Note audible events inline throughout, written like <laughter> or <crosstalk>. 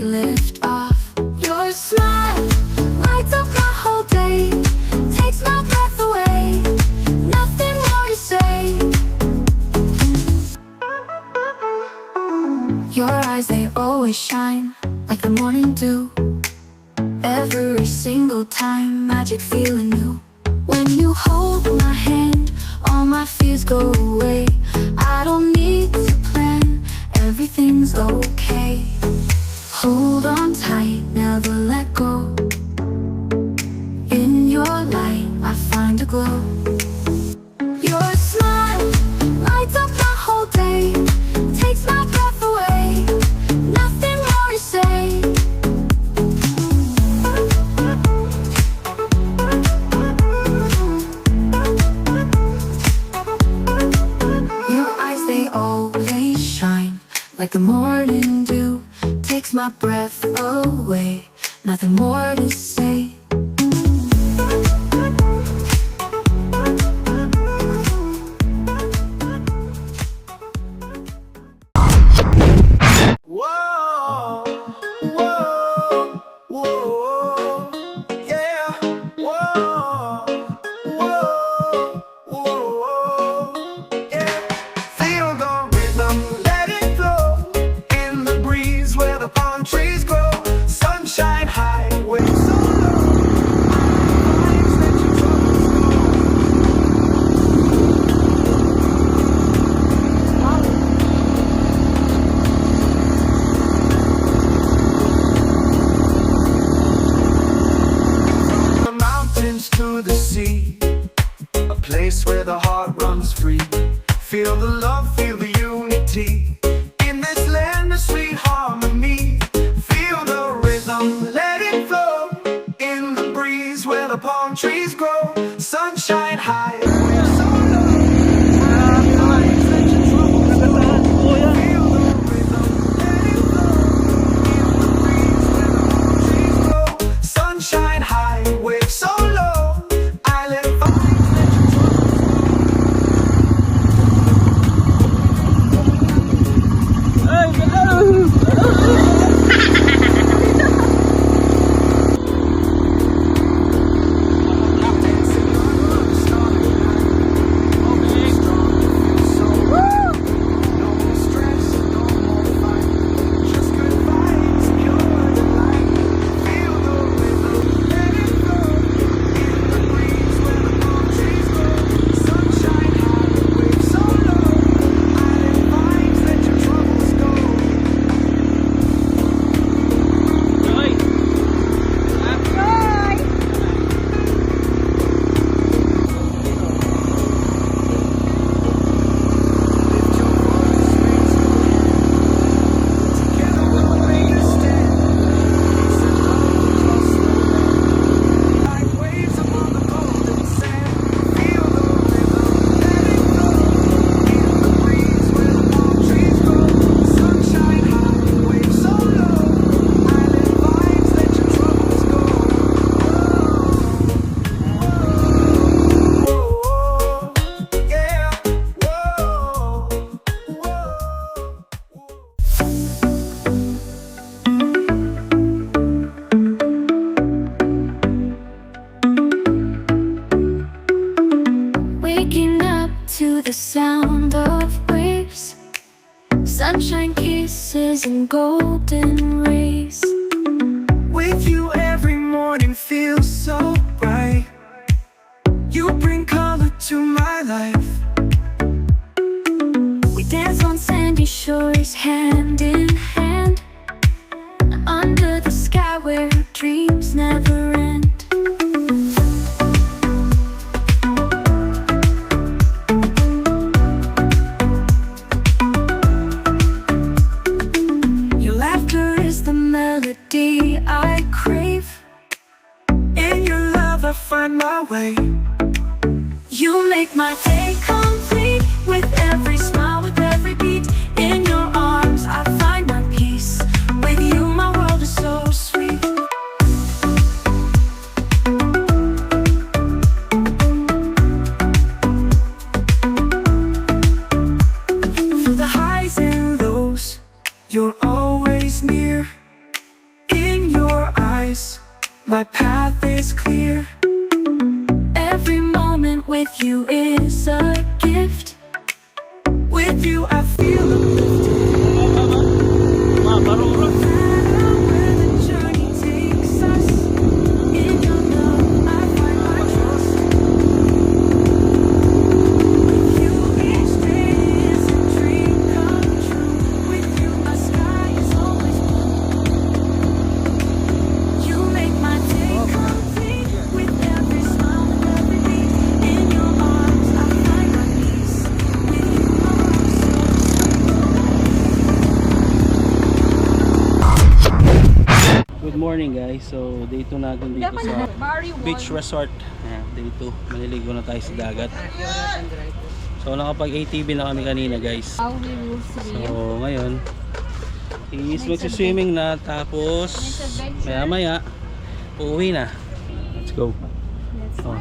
lift off. Your smile lights up my whole day, takes my breath away. Nothing more to say. Your eyes, they always shine like the morning dew. Every single time, magic feeling new. When you hold my hand, all my fears go away. I don't need to plan, everything's okay. Hold on tight, never let go. In your light, I find a glow. shine high. eyes and golden rays. With you every morning feels so bright. You bring color to my life. We dance on sandy shores hand in Good morning guys. So day 2 natin dito sa beach resort. Ayan, day 2. Maliligo na tayo sa dagat. So nakapag ATV na kami kanina guys. So ngayon is magsiswimming na tapos maya maya uuwi na. Let's go. Oh,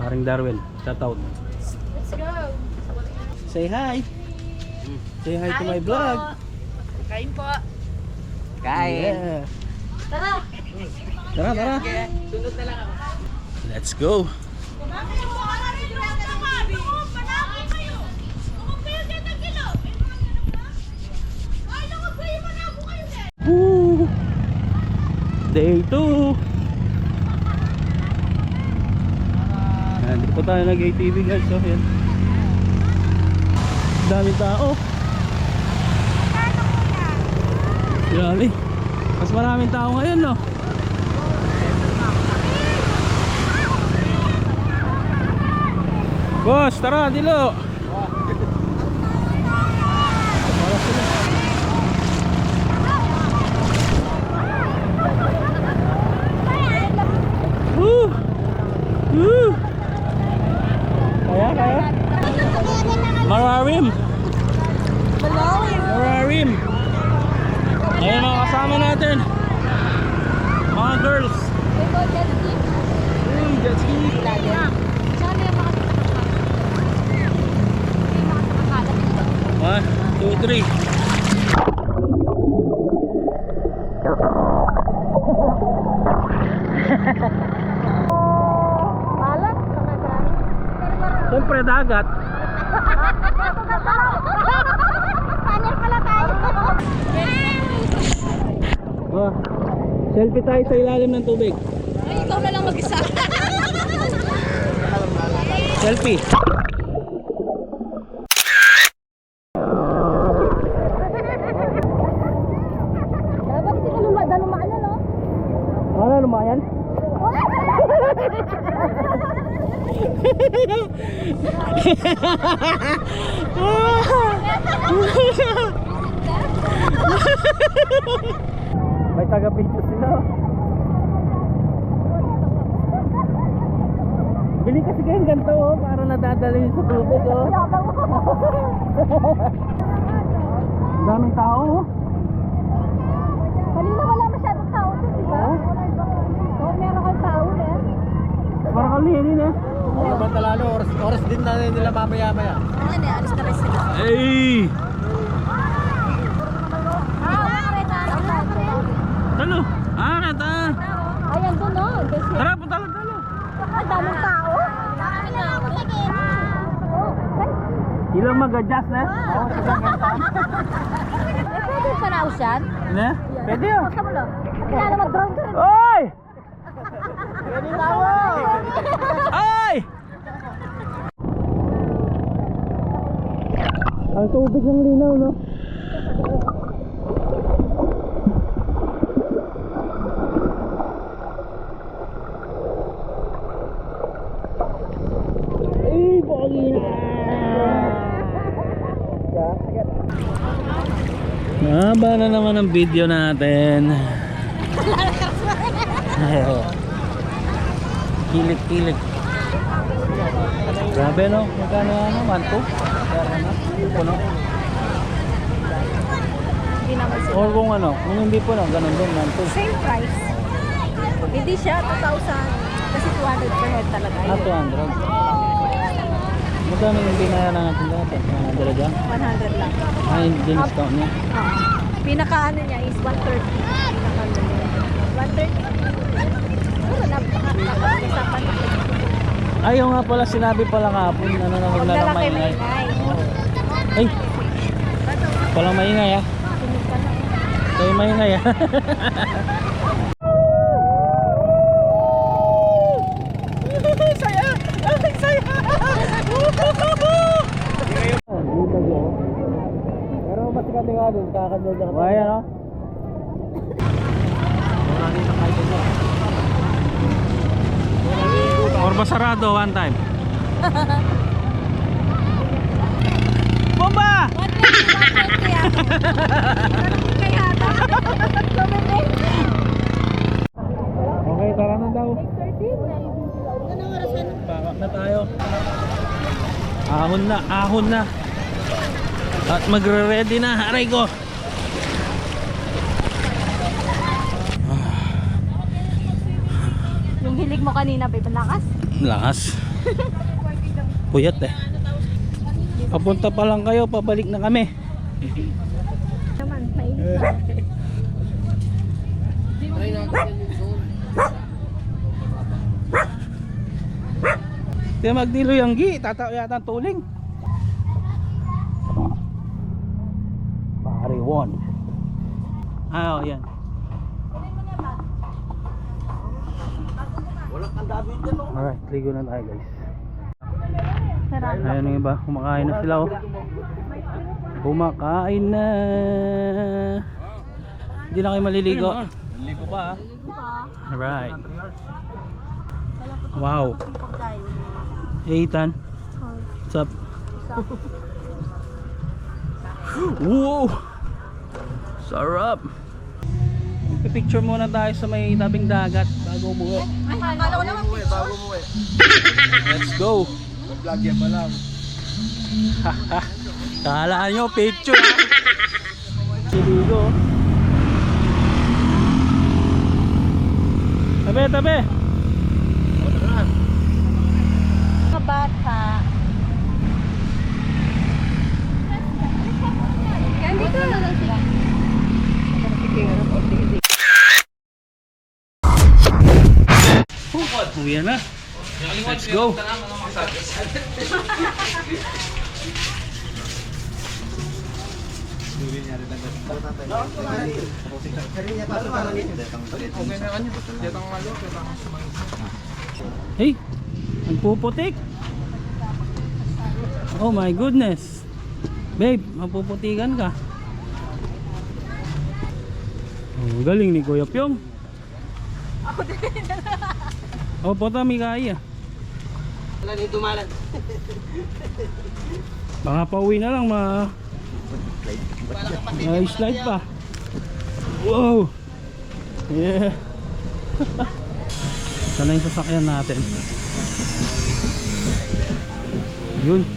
paring Darwin. Shout out. Let's go. Say hi. Say hi to my vlog. Kain po. Yeah. Tara. Tara, tara. Let's go. Woo! Day 2 Ayan, dito po tayo nag-ATV guys so yan daming tao Grabe maraming tao ngayon no? Boss, tara, dilo Woo! Woo! Kaya, kaya? Mararim! Mararim! Ayan mga kasama natin. Mga girls. Hey, jet ski. One, two, three. Siyempre dagat. <laughs> Oh, selfie tayo sa ilalim ng tubig. Ay, ikaw na lang mag-isa. Selfie. Dapat sila lumada lumaan na, no? Ano lumayan? <laughs> May taga picture sila. Kayong ganito oh, para nadadala yun sa tubig oh. Ang Daming tao oh. Kanina wala masyadong tao dun, di ba? Oo, meron kang tao eh. Para kalinin eh. Pantalano, oras, oras din na nila mamaya-maya. Ano, alis na rin sila. Hey! Ah, kareta. Talo! Ah, kata! Ayan doon, no? Kasi Tara, punta lang talo! ang daming tao. Dami na ako. Oh, Ilang mag-adjust na? Oo, Eh, pwede pa na usan? Na? Pwede oh. Basta mo lang. Kaya naman drone ka rin. Oy! Ay! Ang tubig ng linaw, no? Ay, pogi na! Mahaba na naman ang video natin. Kilit-kilit. Grabe no? Magkano ano? 1, 2? Pero ano? Puno? Or kung ano? Kung hindi puno, ganun din, 1, 2. Same price. Hindi siya 2,000. Kasi 200 per head talaga. Ah, 200. Magkano yung binaya na natin dati? 100 dyan? 100 lang. Ah, yung discount niya. Ah. Pinaka ano niya is 130. Pinaka ano niya. 130. Pero napaka-usapan na. Ayaw nga pala, sinabi pala kahapon, ano na Huwag wag na lang maingay. maingay. Ay! Walang maingay ah. Kayo maingay ah. <laughs> Pero mas kami nga dun, kakanya dyan. Why ano? Or basarado one time. <laughs> Bomba! 130 yata. Kaya ata. Lumimik. Okay, tara na daw. 13. Anong oras na? Pakak na tayo. Ahon na, ahon na. At magre-ready na, aray ko. Yung hilig mo kanina, babe, lakas. Lakas. Puyat eh. Papunta pa lang kayo, pabalik na kami. Naman, mainit na. Kaya magdilo yung gi, tataw yata ang tuling. One. Ah, oh, yan. Alright, ligo na tayo guys. Ayun yung iba, kumakain na sila oh. Kumakain na. Hindi na kayo maliligo. Ligo pa ah. Alright. Wow. Hey Ethan, what's up? Wow! Sarap! Picture muna tayo sa may tabing dagat bago umuwi. Ay, akala ko naman Bago mo eh. Let's go! Vlog yan pa lang. <laughs> Kalaan nyo, picture ha! Siligo. Tabi, tabi! mga bata. Candy ka. Uwi na. Let's go! <laughs> Hey! Nagpuputik! Oh my goodness! Babe, mapuputikan ka. Oh, galing ni Kuya Pyong. <laughs> Oh, pota mi kaya. Wala nito malan. Baka pauwi na lang ma May slide pa. Wow. Yeah. <laughs> Sana yung sasakyan natin. Yun.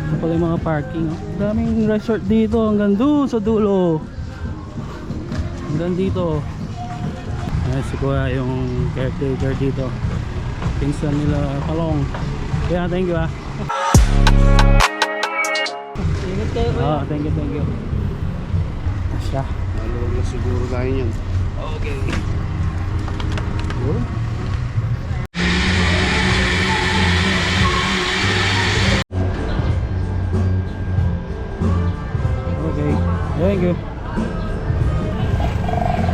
Ito pala yung mga parking. Daming resort dito hanggang doon sa dulo. Hanggang dito. Ayan si Kuya yung caretaker dito. Pinsan nila Kalong. Kaya thank you ah. Ingat kayo Ah, thank you, thank you. Asya. Maluwag na siguro tayo yan. Okay. Siguro. Okay, thank you.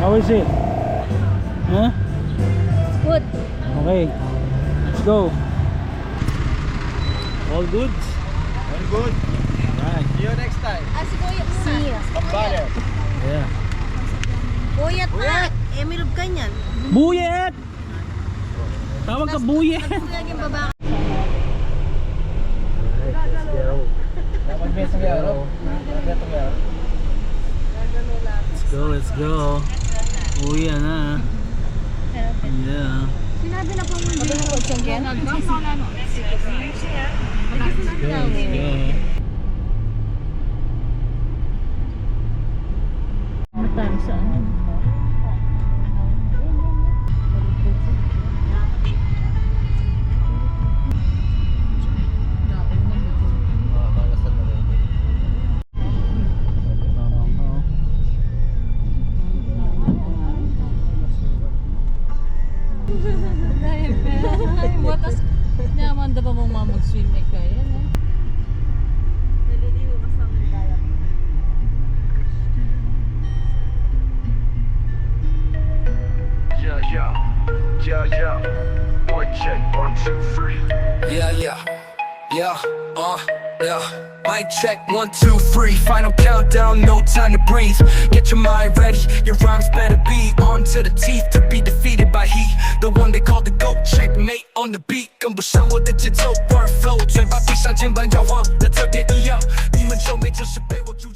How is it? Huh? Good. Okay, let's go. All good? All good. Right. See you next time. Ah, si Kuya. Si. Kampale. Yeah. Kuya na. Emil Ganyan. Buyet! Tawag ka nga. Let's go, let's go. Uwi na. Yeah. Si Sinabi na po mo. Sabi ng kutsang yan? Matang yeah, uh, yeah. Mic check, one, two, three. Final countdown, no time to breathe. Get your mind ready, your rhymes better be on to the teeth to be defeated by heat. The one they call the goat, checkmate on the beat，跟不上我的节奏，word flow，嘴巴闭上，肩膀摇晃的特别一样，你们皱眉，这是被我诅咒。